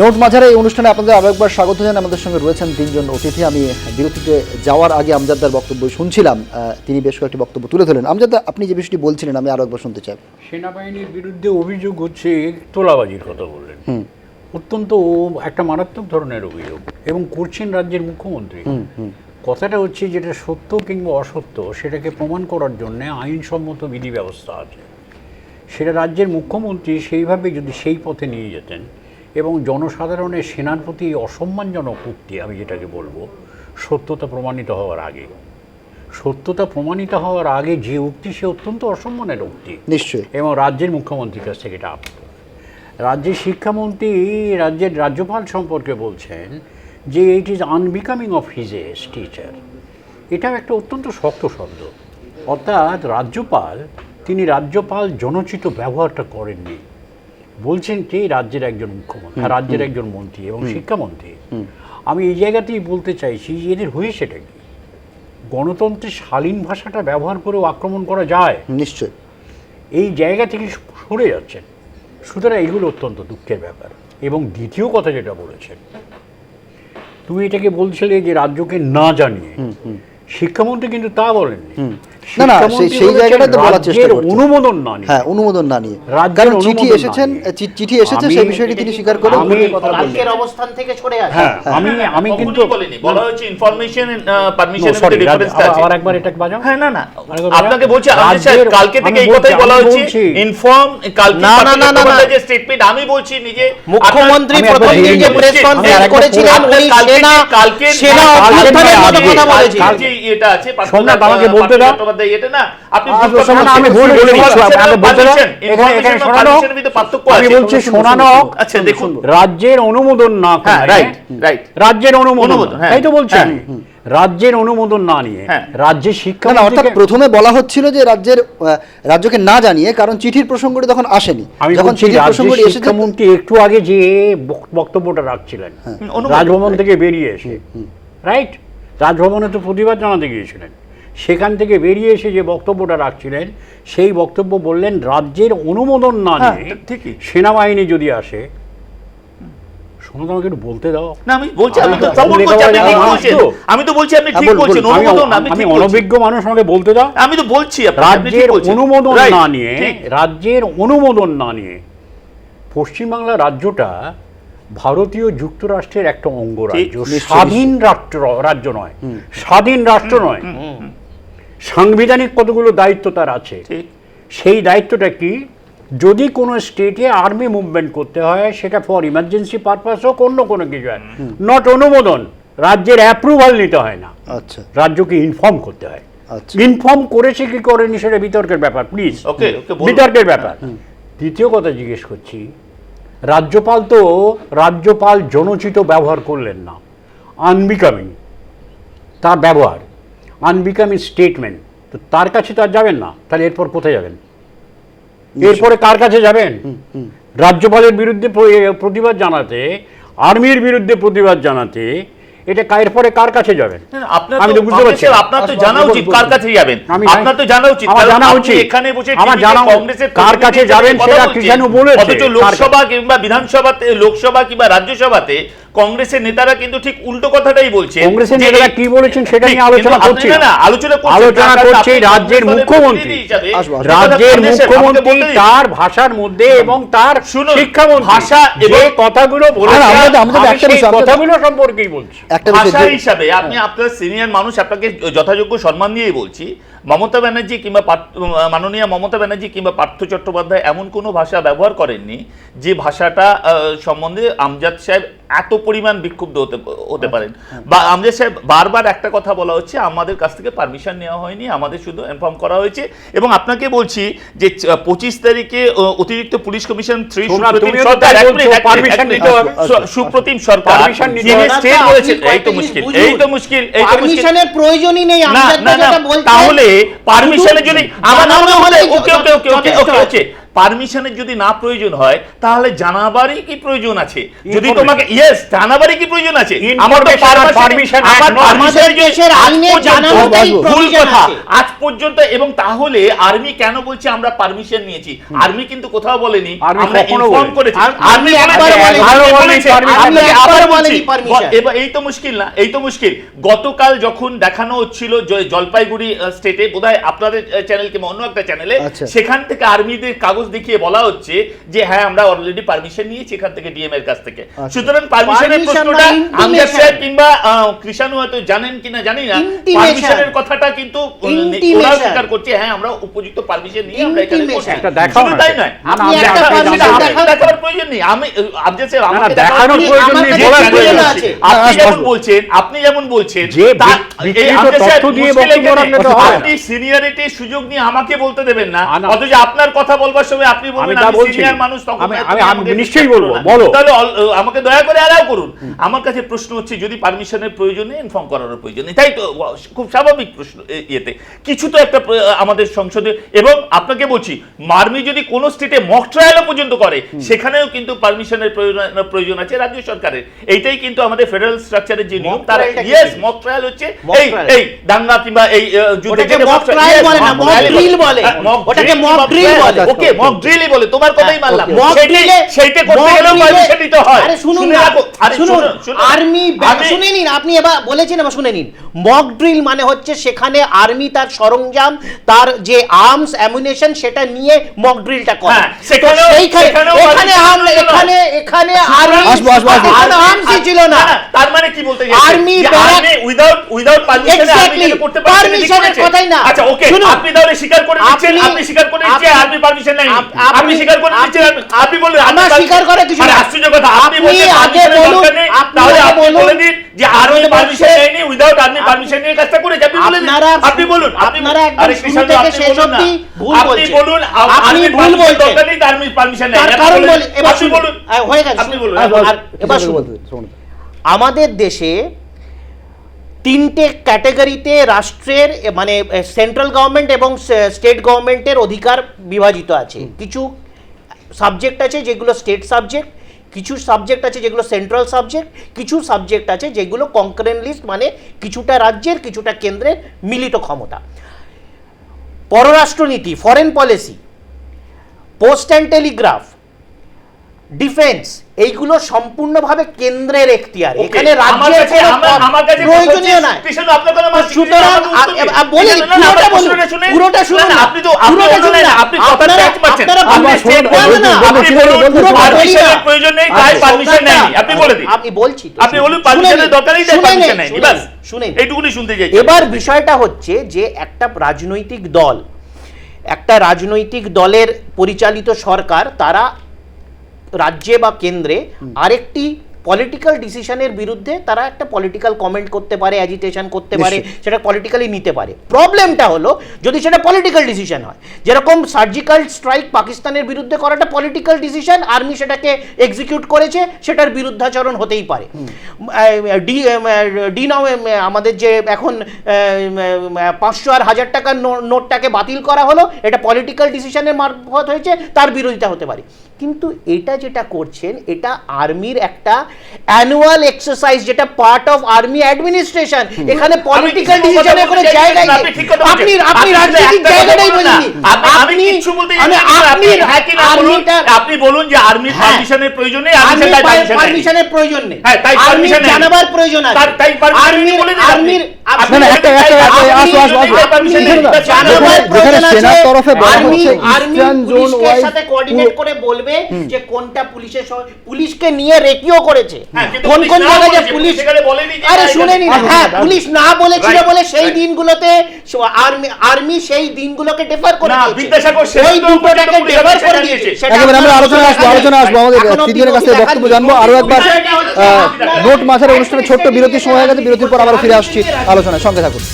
Note মাঝারে এই অনুষ্ঠানে আপনাদের আরও একবার স্বাগত জানাই। আমাদের সঙ্গে রয়েছেন তিনজন অতিথি। আমি বিরতিতে যাওয়ার আগে আমজাদার বক্তব্য শুনছিলাম। তিনি বেশ কয়েকটি বক্তব্য তুলে ধরলেন। আমজাদা আপনি যে বিষয়টি বলছিলেন আমি আরও একবার শুনতে চাই। সেনাবাহিনীর বিরুদ্ধে অভিযোগ হচ্ছে তোলাবাজির কথা বললেন। অত্যন্ত একটা মারাত্মক ধরনের অভিযোগ এবং করছেন রাজ্যের মুখ্যমন্ত্রী। কথাটা হচ্ছে যেটা সত্য কিংবা অসত্য সেটাকে প্রমাণ করার জন্য আইনসম্মত বিধি ব্যবস্থা আছে। সেটা রাজ্যের মুখ্যমন্ত্রী সেইভাবে যদি সেই পথে নিয়ে যেতেন এবং জনসাধারণের সেনার প্রতি অসম্মানজনক উক্তি আমি যেটাকে বলব সত্যতা প্রমাণিত হওয়ার আগে। সত্যতা প্রমাণিত হওয়ার আগে যে উক্তি সে অত্যন্ত অসম্মানের উক্তি। নিশ্চয়ই। এবং রাজ্যের মুখ্যমন্ত্রীর কাছ থেকে এটা আপ্ত রাজ্যের শিক্ষামন্ত্রী রাজ্যের রাজ্যপাল সম্পর্কে বলছেন যে it is unbecoming of his as teacher এটাও একটা অত্যন্ত শক্ত শব্দ। অর্থাৎ রাজ্যপাল তিনি রাজ্যপাল জনচিত ব্যবহারটা করেননি। বলছেন কে? রাজ্যের একজন মুখ্যমন্ত্রী রাজ্যের একজন মন্ত্রী এবং শিক্ষামন্ত্রী। আমি এই জায়গাতেই বলতে চাইছি যে এদের হয়েছেটা কি? গণতন্ত্রের শালীন ভাষাটা ব্যবহার করেও আক্রমণ করা যায়? নিশ্চয়ই। এই জায়গা থেকে সরে যাচ্ছেন। সুতরাং এগুলো অত্যন্ত দুঃখের ব্যাপার। এবং দ্বিতীয় কথা যেটা বলেছেন তুমি এটাকে বলছিলে যে রাজ্যকে না জানিয়ে। শিক্ষামন্ত্রী কিন্তু তা বলেননি। না, না, সেই- সেই তো বলার চেষ্টা করছেন। অনুমোদন না নিয়ে। হ্যাঁ অনুমোদন না নিয়ে। কারণ চিঠি এসেছেন চিঠি এসেছে সেই বিষয়টি তিনি স্বীকার করে। কালকের অবস্থান থেকে সরে আসে হ্যাঁ আমি আমি কিন্তু বলিনি বলা হয়েছে ইনফরমেশন পারমিশন আছে। আবার একবার এটা বাজাও? হ্যাঁ না না। আপনাকে বলছি আমি স্যার কালকে থেকে এই কথাই বলা বলছি। ইনফর্ম কালকে না, না, না, না। যে স্টেটমেন্ট আমি বলছি নিজে মুখ্যমন্ত্রী প্রথম দিন যে প্রেস কনফারেন্স করেছিলেন উনি সেনা কালকে- সেনা কালকে- অভ্যুত্থানের মতো কথা কালকে বলেছিলেন যে এটা আছে সোমনাথ, আমাকে বলতে দাও। এটা না আপনি বলছেন। আমি ভুল এখানে- এখানে শোনানো। আমি বলছি শোনানো আচ্ছা দেখুন রাজ্যের অনুমোদন না হ্যাঁ রাইট রাইট রাজ্যের অনুমোদন হ্যাঁ। তাই তো বলছি। হ্যাঁ। রাজ্যের অনুমোদন না নিয়ে হ্যাঁ। রাজ্যের শিক্ষা না অর্থাৎ প্রথমে বলা হচ্ছিল যে রাজ্যের রাজ্যকে না জানিয়ে কারণ চিঠির প্রসঙ্গটি তখন আসেনি। আমি যখন চিঠির প্রসঙ্গটি এসেছে শিক্ষামন্ত্রী একটু আগে যে বক্তব্যটা রাখছিলেন রাজভবন থেকে বেরিয়ে এসে রাইট রাজভবনে তো প্রতিবাদ জানাতে গিয়েছিলেন। সেখান থেকে বেরিয়ে এসে যে বক্তব্যটা রাখছিলেন সেই বক্তব্য বললেন রাজ্যের অনুমোদন না হ্যাঁ, নিয়ে ঠিকই। সেনাবাহিনী যদি আসে শোনো তো আমাকে একটু বলতে দাও। না আমি বলছি আমি তো আমি support আপনি ঠিক বলছেন। আমি তো বলছি আপনি ঠিক বলছেন অনুমোদন আমি আমি ঠিক অনভিজ্ঞ মানুষ আমাকে বলতে দাও। আমি তো বলছি রাজ্যের অনুমোদন না নিয়ে রাজ্যের অনুমোদন না নিয়ে পশ্চিমবাংলা রাজ্যটা ভারতীয় যুক্তরাষ্ট্রের একটা অঙ্গরাজ্য। নিশ্চয়ই, স্বাধীন রাষ্ট্র রাজ্য নয়। স্বাধীন রাষ্ট্র নয়। সাংবিধানিক কতগুলো দায়িত্ব তার আছে? ঠিক। সেই দায়িত্বটা কি? যদি কোনো স্টেটে আর্মি মুভমেন্ট করতে হয় সেটা ফর ইমার্জেন্সি পারপাস হোক অন্য কোনো কিছু হয়। নট অনুমোদন রাজ্যের অ্যাপ্রুভাল নিতে হয় না। আচ্ছা। রাজ্যকে ইনফর্ম করতে হয়। আচ্ছা। ইনফর্ম করেছে কি করেনি সেটা বিতর্কের ব্যাপার প্লিজ ওকে ওকে বিতর্কের ব্যাপার। দ্বিতীয় কথা জিজ্ঞেস করছি রাজ্যপাল তো রাজ্যপাল জনচিত ব্যবহার করলেন না। আনবিকামিং তার ব্যবহার। আনবিকামিং স্টেটমেন্ট তো তার কাছে তো আর যাবেন না। তাহলে এরপর কোথায় যাবেন? এরপরে কার কাছে যাবেন? রাজ্যপালের বিরুদ্ধে প্রতিবাদ জানাতে আর্মির বিরুদ্ধে প্রতিবাদ জানাতে এটা এরপরে কার কাছে যাবেন? আপনার আমি তো বুঝতে পারছি আপনার তো জানা উচিত কার। কাছে যাবেন। আমি আপনার তো জানা উচিত। আমার জানা উচিত। এখানে বসে আমার জানা কংগ্রেসের কার কাছে যাবেন সেটা। বলেছে? অথচ লোকসভা কিংবা বিধানসভাতে লোকসভা কিংবা রাজ্যসভাতে কংগ্রেসের নেতারা কিন্তু ঠিক উল্টো কথাটাই বলছে কংগ্রেসের নেতারা কি বলেছেন সেটা নিয়ে আলোচনা করছি না, আলোচনা করছি আলোচনা করছি রাজ্যের মুখ্যমন্ত্রী। রাজ্যের মুখ্যমন্ত্রী তার ভাষার মধ্যে এবং তার শিক্ষামন্ত্রী ভাষা এবং- কথাগুলো বলেছেন আমরা তো- আমরা একটা বিষয়- কথাগুলো সম্পর্কেই বলছি। একটা ভাষা হিসাবে আপনি আপনার সিনিয়র মানুষ আপনাকে যথাযোগ্য সম্মান দিয়েই বলছি মমতা ব্যানার্জি কিংবা মাননীয় মমতা ব্যানার্জি কিংবা পার্থ চট্টোপাধ্যায় এমন কোনো ভাষা ব্যবহার করেননি যে ভাষাটা আহ, সম্বন্ধে আমজাদ সাহেব এত পরিমাণ বিক্ষুব্ধ হতে হতে পারেন। বা আমজাদ সাহেব বারবার একটা কথা বলা হচ্ছে আমাদের কাছ থেকে পারমিশন নেওয়া হয়নি আমাদের শুধু ইনফর্ম করা হয়েছে। এবং আপনাকে বলছি যে পঁচিশ তারিখে অতিরিক্ত police commission three Supratim Sarkar এই তো মুশকিল এই তো মুশকিল এই তো পারমিশনের প্রয়োজনই নেই বলছেন, তাহলে পারমিশনে শুধু আমার ওকে ওকে ওকে ওকে ওকে। পারমিশনের যদি না প্রয়োজন হয় তাহলে জানাবারই কি প্রয়োজন আছে? যদি তোমাকে ইয়েস জানাবারই কি প্রয়োজন আছে? আমার তো এক আমার আমাদের যে দেশের আইনে জানানোটাই ভুল কথা। আজ পর্যন্ত এবং তাহলে আর্মি কেন বলছে আমরা পারমিশন নিয়েছি? আর্মি কিন্তু কোথাও বলেনি। আমরা ইনফর্ম করেছি। আর্মি একবার বলেনি। আর্মি আবার একবার বলেনি এবার এই তো মুশকিল না এই তো মুশকিল। গতকাল যখন দেখানো হচ্ছিল জলপাইগুড়ি স্টেটে বোধহয় আপনাদের চ্যানেল কিংবা অন্য একটা চ্যানেলে। সেখান থেকে আর্মিদের কাগজ দেখিয়ে বলা হচ্ছে যে হ্যাঁ আমরা অলরেডি পারমিশন নিয়েছি এখান থেকে ডিএম এর কাছ থেকে। আচ্ছা। সুতরাং পারমিশনের প্রশ্নটা না, আমজাদ সাহেব কিংবা কৃষাণু হয়তো জানেন কিনা জানি না। পারমিশনের কথাটা কিন্তু। ওরাও স্বীকার করছে হ্যাঁ আমরা উপযুক্ত পারমিশন নিয়ে আমরা এখানে শুধু তাই নয়। দেখানোর প্রয়োজন নেই। আমি আমজাদ সাহেব আমাকে দেখানোর প্রয়োজন নেই আপনি যেমন বলছেন আপনি যেমন বলছেন। আপনি সিনিয়রিটির সুযোগ নিয়ে আমাকে বলতে দেবেন না। অথচ আপনার কথা বলবার সময় আপনি বলবেন আমি সিনিয়র মানুষ তখন আমি- আমি- আমি নিশ্চয়ই বলব, বলো। তাহলে আমাকে দয়া করে অ্যালাউ করুন। আমার কাছে প্রশ্ন হচ্ছে যদি পারমিশনের প্রয়োজন নেই ইনফর্ম করার প্রয়োজন নেই। তাই তো খুব স্বাভাবিক প্রশ্ন ইয়েতে। কিছু তো একটা আমাদের সংসদে এবং আপনাকে বলছি মার্মি যদি কোন স্টেটে মক ট্রায়ালও পর্যন্ত করে সেখানেও কিন্তু পারমিশনের প্রয়োজন প্রয়োজন আছে রাজ্য সরকারের। এইটাই কিন্তু আমাদের ফেডারেল স্ট্রাকচারের যে নিয়ম তার ইয়েস মক ট্রায়াল হচ্ছে এই এই দাঙ্গা কিংবা এই আহ, যুদ্ধে ওটাকে যে বলে না, mock drill বলে। ওটাকে mock drill বলে। ওকে মক ড্রিলই বলে তোমার কথাই মানলাম। মক ড্রিলে সেইতে সেইটা করতে গেলেও পারমিশন নিতে হয়। আরে শুনুন না, শুনুন। আর্মি শুনে নিন আপনি এবার বলেছেন এবার শুনে নিন মক ড্রিল মানে হচ্ছে সেখানে আর্মি তার সরঞ্জাম তার যে আর্মস অ্যামুনেশন সেটা নিয়ে মক ড্রিলটা করে হ্যাঁ, এখানে আর্ম। এখানে এখানে আর্মি ছিল না তার মানে কি বলতে Army without without permission Exactly. করতে পারছেন কথাই না। আচ্ছা ওকে আপনি তাহলে স্বীকার করে নিচ্ছেন আপনি- স্বীকার করে নিচ্ছেন আর্মি পারমিশন নাই আপনি স্বীকার করে নিচ্ছেন আপনি- আপনি আমার স্বীকার করে কিছু আশ্চর্য কথা আপনি আপনি আগে হয়ে। আমাদের দেশে তিনটে ক্যাটাগরিতে রাষ্ট্রের মানে সেন্ট্রাল গভর্নমেন্ট এবং স্টেট গভর্নমেন্টের অধিকার বিভাজিত আছে। কিছু সাবজেক্ট আছে যেগুলো স্টেট সাবজেক্ট কিছু সাবজেক্ট আছে যেগুলো সেন্ট্রাল সাবজেক্ট কিছু সাবজেক্ট আছে যেগুলো কনকারেন্ট লিস্ট মানে কিছুটা রাজ্যের, কিছুটা কেন্দ্রের মিলিত ক্ষমতা। পররাষ্ট্রনীতি foreign policy post and telegraph defence এইগুলো সম্পূর্ণভাবে কেন্দ্রের এখতিয়ার। এখানে রাজ্যের প্রয়োজনীয় নয়। সুতরাং বলে পুরোটা বলুন, পুরোটা শুনুন আপনি তো পুরোটা শুনুন আপনি আপনারা- আপনারা বলুন, না, আপনি বলুন পারমিশনের প্রয়োজন নেই তাই আচ্ছা, পারমিশন সরকারটা- নেয়নি আপনি বলে দিন। আপনি বলছি আপনি বলুন পারমিশনের দরকারই নেই পারমিশন শুনে বাস নিন, শুনে নিন। এইটুকুনি শুনতে চাই এবার বিষয়টা হচ্ছে যে একটা রাজনৈতিক দল একটা রাজনৈতিক দলের পরিচালিত সরকার তারা রাজ্যে বা কেন্দ্রে আরেকটি পলিটিক্যাল ডিসিশনের বিরুদ্ধে তারা একটা পলিটিক্যাল কমেন্ট করতে পারে অ্যাজিটেশন করতে পারে সেটা পলিটিক্যালি নিতে পারে। প্রবলেমটা হলো যদি সেটা পলিটিক্যাল ডিসিশন হয় যেরকম সার্জিক্যাল স্ট্রাইক পাকিস্তানের বিরুদ্ধে করাটা পলিটিক্যাল ডিসিশন আর্মি সেটাকে এক্সিকিউট করেছে সেটার বিরুদ্ধাচরণ হতেই পারে। ডি ডি নাও আমাদের যে এখন পাঁচশো আর হাজার টাকার নোটটাকে বাতিল করা হলো এটা পলিটিক্যাল ডিসিশনের মারফত হয়েছে তার বিরোধিতা হতে পারে। কিন্তু এটা যেটা করছেন এটা আর্মির একটা অ্যানুয়াল এক্সারসাইজ যেটা পার্ট অফ আর্মি অ্যাডমিনিস্ট্রেশন এখানে পলিটিক্যাল কিছু ডিসিশনের কোনো না, নেই। আপনি আপনি রাজনৈতিক জায়গাটাই বলুন আপনি- কিচ্ছু বলতে আমি আপনি আর্মির আপনি বলুন যে আর্মির হ্যাঁ। পারমিশনের প্রয়োজন নেই আর্মি পারমিশনের প্রয়োজন নেই। হ্যাঁ, তাই আর্মির নেই। জানাবার প্রয়োজন আছে। তার- তাই আর্মির আর্মি আর্মি Eastern পুলিশকে সাথে কোঅর্ডিনেট করে বলবে যে কোনটা পুলিশের পুলিশকে নিয়ে রেকিও করেছে হ্যাঁ, কিন্তু কোন কোন জায়গায় যে পুলিশ সেখানে বলেনি যে আরে না, শুনে নিন হ্যাঁ পুলিশ না বলেছিল বলে সেই দিনগুলোতে আর্মি আর্মি সেই দিনগুলোকে ডেফার করে না, দিয়েছে। বিদ্যাসাগর পর্যন্ত দুটোটাকে ডেফার করে দিয়েছে। সেটা একেবারে আমরা আলোচনা আসব আলোচনা আসব। আমাদের তিনজনের কাছে বক্তব্য জানব। আরও একবার নোট মাঝারে অনুষ্ঠানে ছোট্ট বিরতির সময় হয়ে গেছে। বিরতির পর আবার ফিরে আসছি আলোচনায়। সঙ্গে থাকুন।